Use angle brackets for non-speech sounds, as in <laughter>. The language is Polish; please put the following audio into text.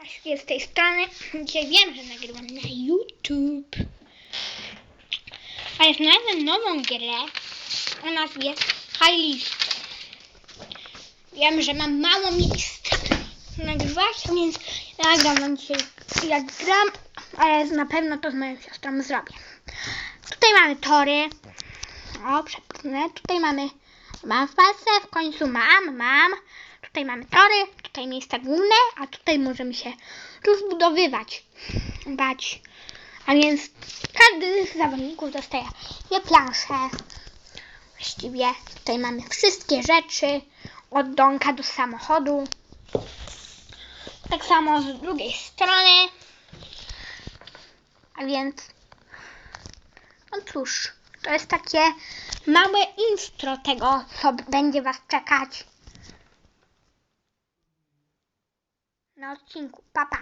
Właśnie z tej strony. <clears throat> Dzisiaj wiem, że nagrywam na YouTube. Ale znalazłem nową grę o nazwie Highlist. Wiem, że mam mało miejsca <laughs> nagrywać, więc nagram wam dzisiaj jak gram, ale na pewno to z moją siostrą zrobię. Tutaj mamy tory. O, przepnę. Tutaj mamy, mam w palce, w końcu mam, mam. Tutaj mamy tory, tutaj miejsca główne, a tutaj możemy się rozbudowywać. Bać. A więc każdy z zawodników dostaje dwie plansze. Właściwie tutaj mamy wszystkie rzeczy, od donka do samochodu. Tak samo z drugiej strony. A więc, no cóż, to jest takie małe intro tego, co będzie Was czekać Nota cinco Papá.